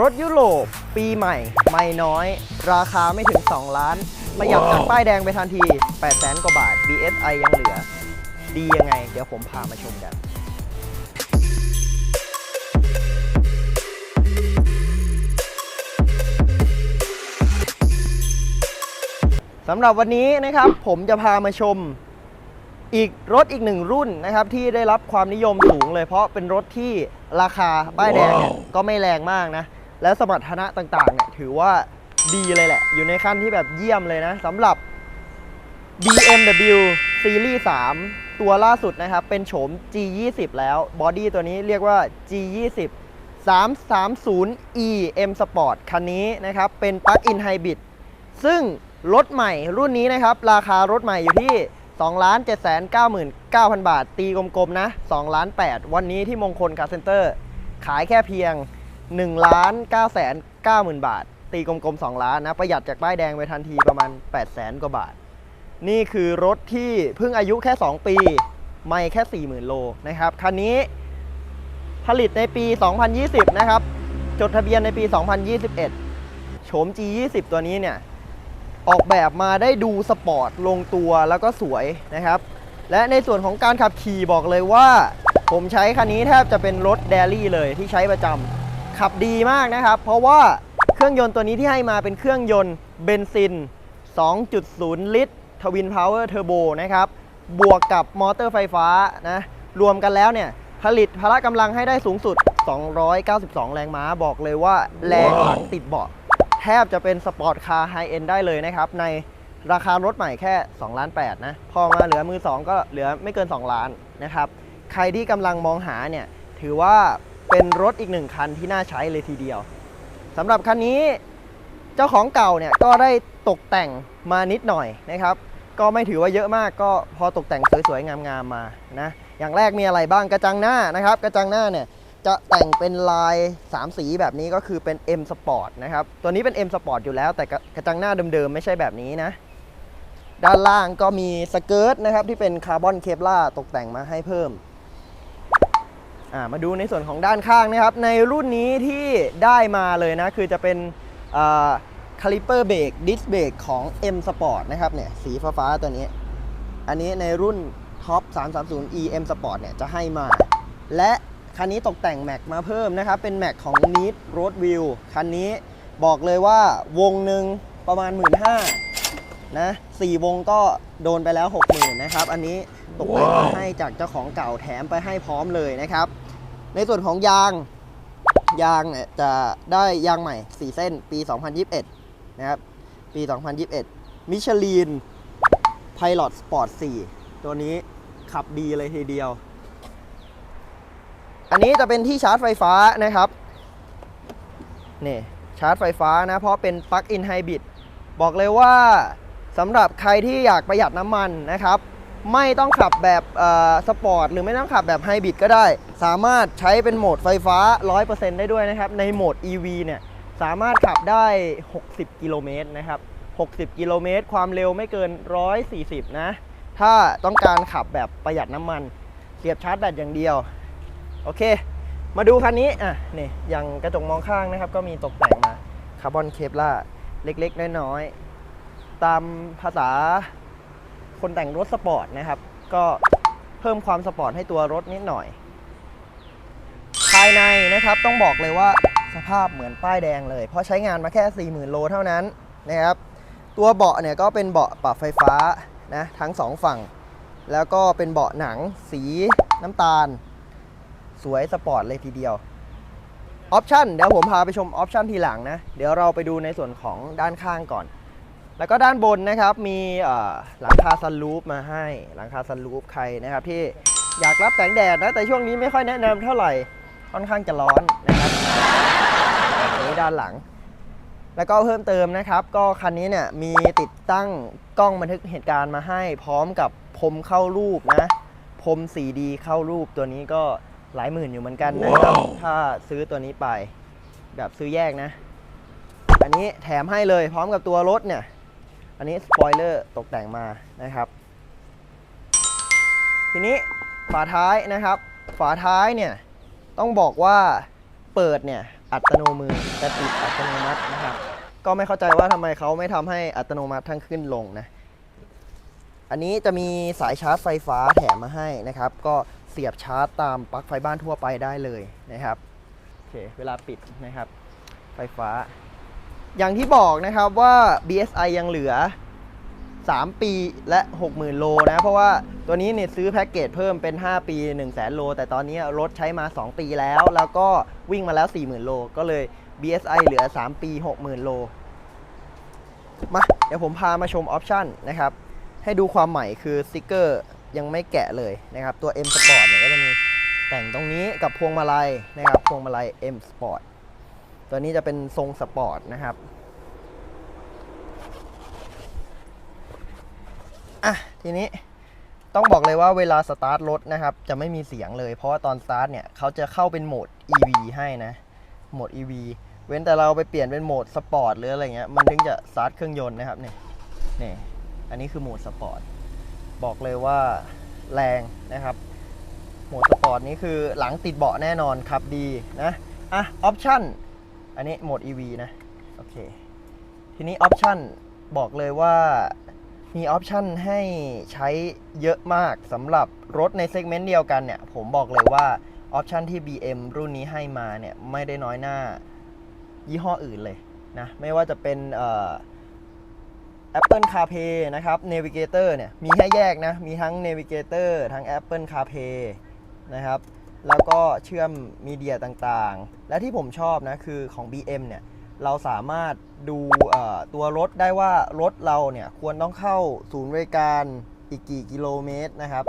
รถยุโรปปีใหม่ ไม่น้อย ราคาไม่ถึง 2 ล้าน ประหยัดจากป้ายแดงไปทันที8 0 0แสนกว่าบาท BSI ยังเหลือ ดียังไง เดี๋ยวผมพามาชมกันสำหรับวันนี้นะครับผมจะพามาชมอีกรถอีกหนึ่งรุ่นนะครับที่ได้รับความนิยมสูงเลยเพราะเป็นรถที่ราคาป้ายแดงเนี่ยก็ไม่แรงมากนะ และสมรรถนะต่างๆเนี่ยถือว่าดีเลยแหละ อยู่ในขั้นที่แบบเยี่ยมเลยนะสำหรับ BMW Series 3 ตัวล่าสุดนะครับ เป็นโฉม G20 แล้วบอดี้ตัวนี้เรียกว่า G20 330e M Sport คันนี้นะครับ เป็น Plug-in Hybrid ซึ่งรถใหม่รุ่นนี้นะครับ ราคารถใหม่อยู่ที่ 2 7 9 9 0 0 0 บาท ตีกลมๆ นะ2ล้าน8วันนี้ที่มงคลคาร์เซ็นเตอร์ ขายแค่เพียง 1ล้าน9 9 0 0 0 บาท ตีกลมๆ 2 ล้านนะ ประหยัดจากป้ายแดงไปทันทีประมาณ 8 0 0 0 0 0กว่าบาท นี่คือรถที่เพิ่งอายุแค่ 2 ปี ไม่แค่ 40,000 โลนะครับ คันนี้ผลิตในปี 2020 นะครับ จดทะเบียนในปี 2021 โฉม G20 ตัวนี้เนี่ย ออกแบบมาได้ดูสปอร์ตลงตัวแล้วก็สวยนะครับ และในส่วนของการขับขี่บอกเลยว่า ผมใช้คันนี้แทบจะเป็นรถแดลี่เลยที่ใช้ประจำ ขับดีมากนะครับ เพราะว่าเครื่องยนต์ตัวนี้ที่ให้มาเป็นเครื่องยนต์เบนซิน 2.0 ลิตรทวินพาวเวอร์เทอร์โบนะครับ บวกกับมอเตอร์ไฟฟ้านะ รวมกันแล้วเนี่ย ผลิตพละกำลังให้ได้สูงสุด 292 แรงม้าบอกเลยว่าแรงหลังติดเบาะแทบจะเป็นสปอร์ตคาร์ไฮเอ็นได้เลยนะครับ ในราคารถใหม่แค่2ล้าน8นะพอมาเหลือมือ 2 ก็เหลือไม่เกิน 2 ล้านนะครับ ใครที่กำลังมองหาเนี่ย ถือว่า เป็นรถอีกหนึ่งคันที่น่าใช้เลยทีเดียวสำหรับคันนี้เจ้าของเก่าเนี่ยก็ได้ตกแต่งมานิดหน่อยนะครับ ก็ไม่ถือว่าเยอะมากก็พอตกแต่งสวยๆงามๆมานะอย่างแรกมีอะไรบ้างกระจังหน้านะครับ กระจังหน้าเนี่ยจะแต่งเป็นลาย 3 สีแบบนี้ก็คือเป็น M Sport นะครับตัวนี้เป็น M Sport อยู่แล้ว แต่กระจังหน้าเดิมๆไม่ใช่แบบนี้นะด้านล่างก็มีสเกิร์ตนะครับที่เป็นคาร์บอนเคปลาตกแต่งมาให้เพิ่ม มาดูในส่วนของด้านข้างนะครับ ในรุ่นนี้ที่ได้มาเลยนะ คือจะเป็นคาลิเปอร์เบรกดิสเบรกของ M Sport นะครับเนี่ยสีฟ้าๆตัวนี้ อันนี้ในรุ่นท็อป 330e M Sport เนี่ยจะให้มา และคันนี้ตกแต่งแม็กมาเพิ่มนะครับ เป็นแม็กของ Need Road View คันนี้บอกเลยว่าวงหนึ่งประมาณ 1 5ื่นนะสี่วงก็โดนไปแล้ว 60,000นะครับ อันนี้ ตกแต่งมาให้จากเจ้าของเก่าแถมไปให้พร้อมเลยนะครับ ในส่วนของยางยางเนี่ยจะได้ยางใหม่ 4 เส้นปี 2021 นะครับ ปี 2021 มิชลิน Pilot Sport 4 ตัวนี้ขับดีเลยทีเดียว อันนี้จะเป็นที่ชาร์จไฟฟ้านะครับ นี่ชาร์จไฟฟ้านะ เพราะเป็นปลั๊กอินไฮบริดบอกเลยว่าสำหรับใครที่อยากประหยัดน้ำมันนะครับ ไม่ต้องขับแบบสปอร์ตหรือไม่ต้องขับแบบไฮบริดก็ได้ สามารถใช้เป็นโหมดไฟฟ้า 100%ได้ด้วยนะครับ ในโหมด EV เนี่ยสามารถขับได้ 60 กิโลเมตรนะครับ 60 กิโลเมตร ความเร็วไม่เกิน 140 นะ ถ้าต้องการขับแบบประหยัดน้ำมัน เสียบชาร์จแบตอย่างเดียว โอเค มาดูคันนี้ อะ นี่ อย่างกระจกมองข้างนะครับ ก็มีตกแต่งมา คาร์บอนเคปล่าเล็กๆ น้อยๆ ตามภาษา คนแต่งรถสปอร์ตนะครับ ก็เพิ่มความสปอร์ตให้ตัวรถนิดหน่อย ภายในนะครับต้องบอกเลยว่าสภาพเหมือนป้ายแดงเลย เพราะใช้งานมาแค่ 40,000 โลเท่านั้นนะครับ ตัวเบาะเนี่ยก็เป็นเบาะปรับไฟฟ้านะทั้งสองฝั่ง แล้วก็เป็นเบาะหนังสีน้ำตาล สวยสปอร์ตเลยทีเดียวออปชันเดี๋ยวผมพาไปชมออปชันทีหลังนะ เดี๋ยวเราไปดูในส่วนของด้านข้างก่อน แล้วก็ด้านบนนะครับมีเอ่อหลังคาซันรูฟมาให้หลังคาซันรูฟใครนะครับที่อยากรับแสงแดดนะแต่ช่วงนี้ไม่ค่อยแนะนำเท่าไหร่ค่อนข้างจะร้อนนะครับอันนี้ด้านหลัง แล้วก็เพิ่มเติมนะครับ ก็คันนี้เนี่ยมีติดตั้งกล้องบันทึกเหตุการณ์มาให้ พร้อมกับพรมเข้ารูปนะพรม 4D เข้ารูปตัวนี้ก็หลายหมื่นอยู่เหมือนกันนะครับ ถ้าซื้อตัวนี้ไปแบบซื้อแยกนะ อันนี้แถมให้เลยพร้อมกับตัวรถเนี่ย อันนี้สปอยเลอร์ตกแต่งมานะครับ ทีนี้ฝาท้ายนะครับ ฝาท้ายเนี่ยต้องบอกว่าเปิดเนี่ยอัตโนมือแต่ติดอัตโนมัตินะครับ ก็ไม่เข้าใจว่าทำไมเขาไม่ทำให้อัตโนมัติทั้งขึ้นลงนะ อันนี้จะมีสายชาร์จไฟฟ้าแถมมาให้นะครับ ก็เสียบชาร์จตามปลั๊กไฟบ้านทั่วไปได้เลยนะครับโอเคเวลาปิดนะครับ ไฟฟ้า อย่างที่บอกนะครับว่า BSI ยังเหลือ 3 ปีและ 60,000 โลนะ เพราะว่าตัวนี้เนี่ยซื้อแพ็กเกจเพิ่มเป็น 5 ปี 1 0 0 0 0 0 โล แต่ตอนนี้รถใช้มา 2 ปีแล้ว แล้วก็วิ่งมาแล้ว 40,000 โล ก็เลย BSI เหลือ 3 ปี 60,000 โล มา เดี๋ยวผมพามาชมออปชันนะครับ ให้ดูความใหม่คือสติกเกอร์ยังไม่แกะเลยนะครับ ตัว M Sport เนี่ยก็จะมีแต่งตรงนี้กับพวงมาลัยนะครับ พวงมาลัย M Sport ตัวนี้จะเป็นทรงสปอร์ตนะครับอะทีนี้ต้องบอกเลยว่าเวลาสตาร์ทรถนะครับ จะไม่มีเสียงเลย เพราะว่าตอนสตาร์ทเนี่ยเขาจะเข้าเป็นโหมด EV ให้นะโหมด EV เว้นแต่เราไปเปลี่ยนเป็นโหมดสปอร์ตหรืออะไรเงี้ยมันถึงจะสตาร์ทเครื่องยนต์นะครับเนี่ยนี่อันนี้คือโหมดสปอร์ตบอกเลยว่าแรงนะครับ โหมดสปอร์ตนี้คือหลังติดเบาะแน่นอนขับดีนะอะออปชั่น อันนี้โหมด EV นะ โอเค ทีนี้ออปชั่นบอกเลยว่ามีออปชั่นให้ใช้เยอะมากสำหรับรถในเซกเมนต์เดียวกันเนี่ย ผมบอกเลยว่าออปชั่นที่ BM รุ่นนี้ให้มาเนี่ย ไม่ได้น้อยหน้ายี่ห้ออื่นเลยนะ ไม่ว่าจะเป็นเอ่อ Apple CarPlay นะครับ Navigator เนี่ย มีให้แยกนะ มีทั้ง Navigator ทั้ง Apple CarPlay นะครับ แล้วก็เชื่อมมีเดียต่างๆ และที่ผมชอบนะคือของ BM เนี่ยเราสามารถดูตัวรถได้ว่ารถเราเนี่ยควรต้องเข้าศูนย์บริการอีกกี่กิโลเมตรนะครับ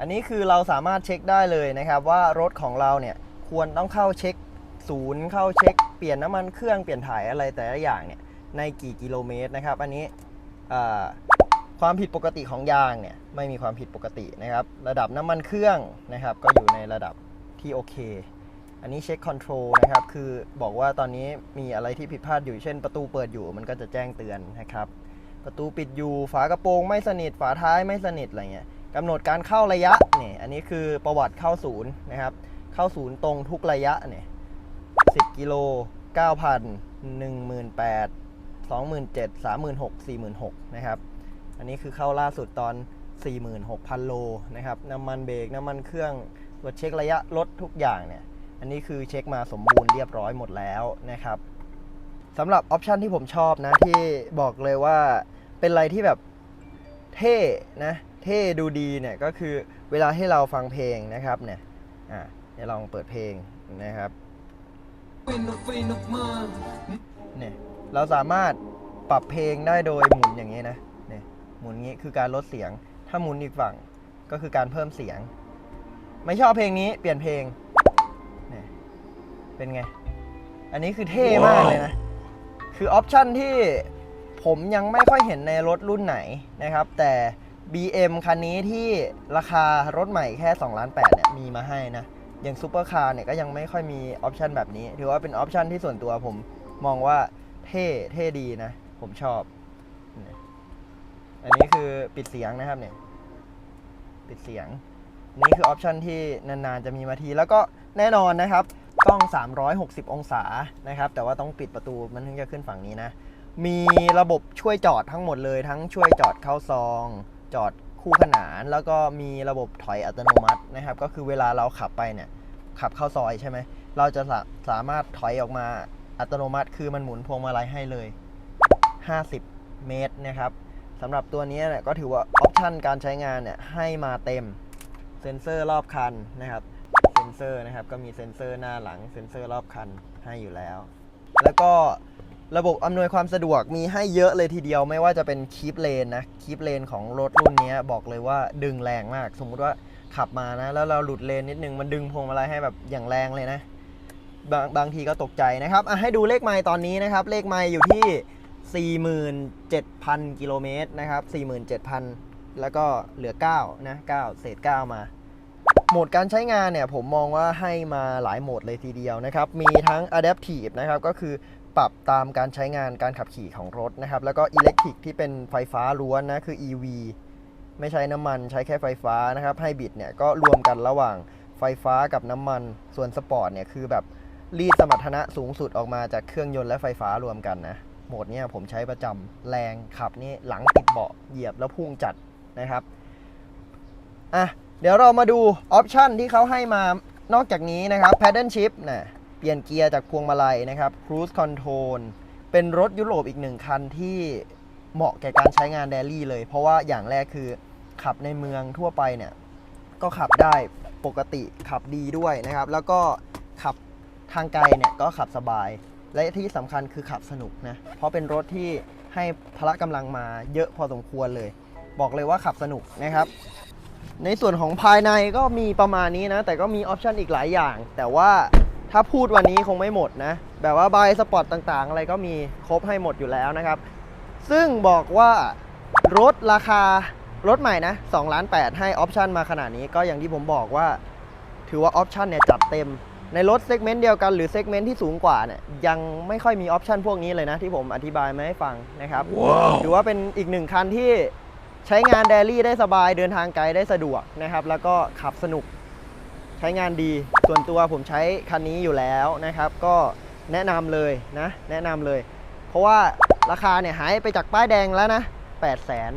อันนี้คือเราสามารถเช็คได้เลยนะครับว่ารถของเราเนี่ยควรต้องเข้าเช็คศูนย์เข้าเช็คเปลี่ยนน้ำมันเครื่องเปลี่ยนถ่ายอะไรแต่ละอย่างเนี่ยในกี่กิโลเมตรนะครับ อันนี้ความผิดปกติของยางเนี่ยไม่มีความผิดปกตินะครับ ระดับน้ำมันเครื่องนะครับ ก็อยู่ในระดับ ที่โอเค อันนี้เช็คคอนโทรลนะครับ คือบอกว่าตอนนี้มีอะไรที่ผิดพลาดอยู่ เช่นประตูเปิดอยู่มันก็จะแจ้งเตือนนะครับ ประตูปิดอยู่ ฝากระโปรงไม่สนิท ฝาท้ายไม่สนิทอะไรเงี้ยกำหนดการเข้าระยะเนี่ย อันนี้คือประวัติเข้าศูนย์นะครับ เข้าศูนย์ตรงทุกระยะเนี่ย10กิโล9,000 18,000 27,000 36,000 46,000นะครับ อันนี้คือเข้าล่าสุดตอน 46,000 โลนะครับ น้ำมันเบรก น้ำมันเครื่อง ตรวจเช็คระยะรถทุกอย่างเนี่ย อันนี้คือเช็คมาสมบูรณ์เรียบร้อยหมดแล้วนะครับสำหรับออปชันที่ผมชอบนะที่บอกเลยว่าเป็นอะไรที่แบบเท่นะเท่ดูดีเนี่ยก็คือเวลาให้เราฟังเพลงนะครับเนี่ยอะเดี๋ยวลองเปิดเพลงนะครับเนี่ยเราสามารถปรับเพลงได้โดยหมุนอย่างนี้นะเนี่ยหมุนงี้คือการลดเสียง ถ้าหมุนอีกฝั่งก็คือการเพิ่มเสียง ไม่ชอบเพลงนี้เปลี่ยนเพลงเนี่ยเป็นไง อันนี้คือเท่มากเลยนะ คือออปชันที่ผมยังไม่ค่อยเห็นในรถรุ่นไหนนะครับ แต่ BM คันนี้ที่ราคารถใหม่แค่2ล้าน8เนี่ยมีมาให้นะอย่างซูเปอร์คาร์เนี่ยก็ยังไม่ค่อยมีออปชันแบบนี้ ถือว่าเป็นออปชันที่ส่วนตัวผมมองว่าเท่เท่ดีนะ ผมชอบเนี่ยอันนี้คือปิดเสียงนะครับเนี่ย ปิดเสียง นี่คือออปชันที่นานๆจะมีมาที แล้วก็แน่นอนนะครับกล้อง 360 องศานะครับ แต่ว่าต้องปิดประตูมันถึงจะขึ้นฝั่งนี้นะ มีระบบช่วยจอดทั้งหมดเลย ทั้งช่วยจอดเข้าซอง จอดคู่ขนาน แล้วก็มีระบบถอยอัตโนมัตินะครับ ก็คือเวลาเราขับไปเนี่ย ขับเข้าซอยใช่ไหม เราจะสาสามารถถอยออกมาอัตโนมัติ คือมันหมุนพวงมาลัยให้เลย 50 เมตรนะครับสำหรับตัวนี้เนี่ยก็ถือว่าออปชันการใช้งานเนี่ยให้มาเต็ม เซ็นเซอร์รอบคันนะครับ เซ็นเซอร์นะครับก็มีเซ็นเซอร์หน้าหลัง เซ็นเซอร์รอบคันให้อยู่แล้ว แล้วก็ระบบอำนวยความสะดวกมีให้เยอะเลยทีเดียวไม่ว่าจะเป็นคีปเลนนะคีปเลนของรถรุ่นนี้บอกเลยว่าดึงแรงมาก สมมุติว่าขับมานะ แล้วเราหลุดเลนนิดนึงมันดึงพวงมาลัยให้แบบอย่างแรงเลยนะ บางบางทีก็ตกใจนะครับอะให้ดูเลขไมล์ตอนนี้นะครับ เลขไมล์อยู่ที่ 47,000 กิโลเมตรนะครับ 47,000 แล้วก็เหลือ9นะ9เศษ 9 มาโหมดการใช้งานเนี่ยผมมองว่าให้มาหลายโหมดเลยทีเดียวนะครับ มีทั้ง Adaptive นะครับ ก็คือปรับตามการใช้งานการขับขี่ของรถนะครับ แล้วก็ Electric ที่เป็นไฟฟ้าล้วนนะ คือ EV ไม่ใช้น้ำมันใช้แค่ไฟฟ้านะครับไฮบริดเนี่ยก็รวมกันระหว่างไฟฟ้ากับน้ำมัน ส่วนสปอร์ตเนี่ยคือแบบรีดสมรรถนะสูงสุดออกมาจากเครื่องยนต์และไฟฟ้ารวมกันนะโหมดเนี้ยผมใช้ประจำแรงขับนี่หลังติดเบาะเหยียบแล้วพุ่งจัด นะครับอะเดี๋ยวเรามาดูออปชันที่เขาให้มานอกจากนี้นะครับ paddle shift นะเปลี่ยนเกียร์จากพวงมาลัยนะครับ cruise control เป็นรถยุโรปอีกหนึ่งคันที่เหมาะแก่การใช้งานแดลี่เลย เพราะว่าอย่างแรกคือขับในเมืองทั่วไปเนี่ย ก็ขับได้ปกติขับดีด้วยนะครับ แล้วก็ขับทางไกลเนี่ยก็ขับสบาย และที่สำคัญคือขับสนุกนะ เพราะเป็นรถที่ให้พละกำลังมาเยอะพอสมควรเลย บอกเลยว่าขับสนุกนะครับ ในส่วนของภายในก็มีประมาณนี้นะ แต่ก็มีออปชันอีกหลายอย่าง แต่ว่าถ้าพูดวันนี้คงไม่หมดนะ แบบว่าบายสปอร์ตต่างๆ อะไรก็มีครบให้หมดอยู่แล้วนะครับ ซึ่งบอกว่ารถราคารถใหม่นะ2ล้าน8ให้ออปชันมาขนาดนี้ก็อย่างที่ผมบอกว่า ถือว่าออปชันเนี่ยจัดเต็ม ในรถเซกเมนต์เดียวกันหรือเซกเมนต์ที่สูงกว่าเนี่ยยังไม่ค่อยมีออปชันพวกนี้เลยนะ ที่ผมอธิบายมาให้ฟังนะครับถือว่าเป็นอีกหนึ่งคันที่ ใช้งานเดลี่ได้สบายเดินทางไกลได้สะดวกนะครับ แล้วก็ขับสนุกใช้งานดี ส่วนตัวผมใช้คันนี้อยู่แล้วนะครับ ก็แนะนำเลยนะ แนะนำเลย เพราะว่าราคาเนี่ยหายไปจากป้ายแดงแล้วนะ8 0 0 0 0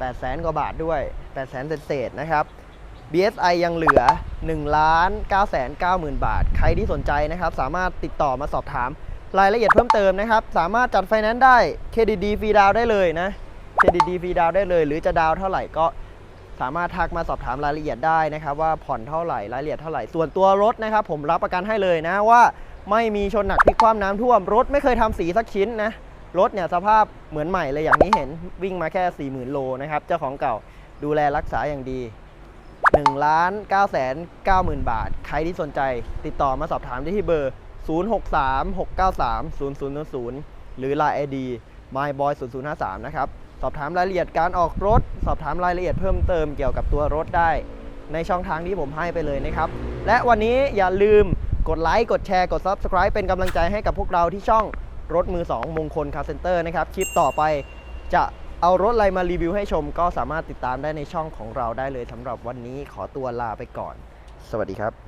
8แสนกว่าบาทด้วย8แสนเศษนะครับ BSI ยังเหลือ1ล้าน9แสน9หมื่นบาท ใครที่สนใจนะครับ สามารถติดต่อมาสอบถาม รายละเอียดเพิ่มเติมนะครับ สามารถจัดไฟแนนซ์ได้เครดิตดีฟรีดาวได้เลยนะ เครดิตดีฟรีดาวได้เลย หรือจะดาวเท่าไหร่ก็สามารถทักมาสอบถามรายละเอียดได้นะครับ ว่าผ่อนเท่าไหร่รายละเอียดเท่าไหร่ส่วนตัวรถนะครับ ผมรับประกันให้เลยนะว่าไม่มีชนหนักพลิกคว่ำน้ำท่วม รถไม่เคยทำสีสักชิ้นนะรถเนี่ยสภาพเหมือนใหม่เลยอย่างนี้เห็นวิ่งมาแค่ 40,000 โลนะครับเจ้าของเก่าดูแลรักษาอย่างดี1ล้าน9แสน9หมื่นบาท ใครที่สนใจติดต่อมาสอบถามได้ที่เบอร์ 063 693 0000 หรือ Line ID myboy 0053 นะครับ สอบถามรายละเอียดการออกรถ สอบถามรายละเอียดเพิ่มเติมเกี่ยวกับตัวรถได้ ในช่องทางที่ผมให้ไปเลยนะครับ และวันนี้อย่าลืมกดไลค์กดแชร์กด Subscribe เป็นกำลังใจให้กับพวกเราที่ช่องรถมือ 2 มงคลคาร์เซนเตอร์นะครับ คลิปต่อไปจะเอารถอะไรมารีวิวให้ชม ก็สามารถติดตามได้ในช่องของเราได้เลยสำหรับวันนี้ขอตัวลาไปก่อน สวัสดีครับ